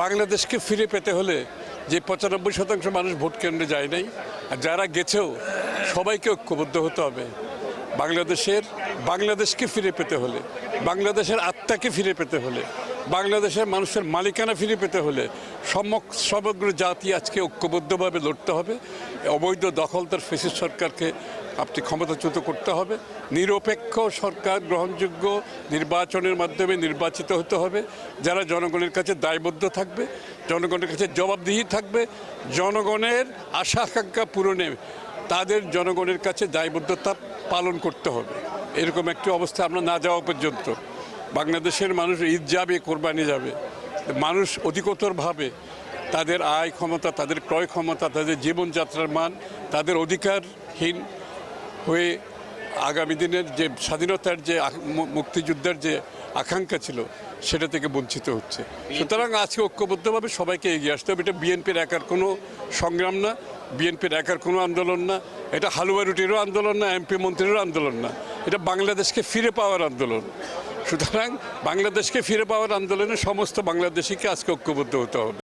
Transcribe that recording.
বাংলাদেশকে ফিরে পেতে হলে যে পঁচানব্বই শতাংশ মানুষ ভোট কেন্দ্রে যায় নাই, আর যারা গেছেও সবাইকে ঐক্যবদ্ধ হতে হবে। বাংলাদেশের, বাংলাদেশকে ফিরে পেতে হলে, বাংলাদেশের আত্মাকে ফিরে পেতে হলে বাংলাদেশের মানুষের মালিকানা ফিরে পেতে হলে সমগ্র জাতি আজকে ঐক্যবদ্ধভাবে লড়তে হবে। অবৈধ দখলদার ফেসিস সরকারকে আপনি ক্ষমতাচ্যুত করতে হবে। নিরপেক্ষ সরকার গ্রহণযোগ্য নির্বাচনের মাধ্যমে নির্বাচিত হতে হবে। যারা জনগণের কাছে দায়বদ্ধ থাকবে, জনগণের কাছে জবাবদিহি থাকবে, জনগণের আশা আকাঙ্ক্ষা পূরণে তাদের জনগণের কাছে দায়বদ্ধতা পালন করতে হবে। এরকম একটি অবস্থা আমরা না যাওয়া পর্যন্ত। বাংলাদেশের মানুষ ঈদ যাবে, কোরবানি যাবে। মানুষ অধিকতরভাবে তাদের আয় ক্ষমতা, তাদের ক্রয় ক্ষমতা, তাদের জীবনযাত্রার মান, তাদের অধিকারহীন হয়ে আগামী দিনের যে স্বাধীনতার যে মুক্তিযুদ্ধের যে আকাঙ্ক্ষা ছিল, সেটা থেকে বঞ্চিত হচ্ছে। সুতরাং আজকে ঐক্যবদ্ধভাবে সবাইকে এগিয়ে আসতে হবে। এটা বিএনপির একার কোনো সংগ্রাম না, বিএনপির একার কোনো আন্দোলন না। এটা হালুয়া রুটিরও আন্দোলন না, এমপি মন্ত্রীরও আন্দোলন না। এটা বাংলাদেশকে ফিরে পাওয়ার আন্দোলন। সুতরাং বাংলাদেশকে ফিরে পাওয়ার আন্দোলনে সমস্ত বাংলাদেশিকে আজকে ঐক্যবদ্ধ হতে হবে।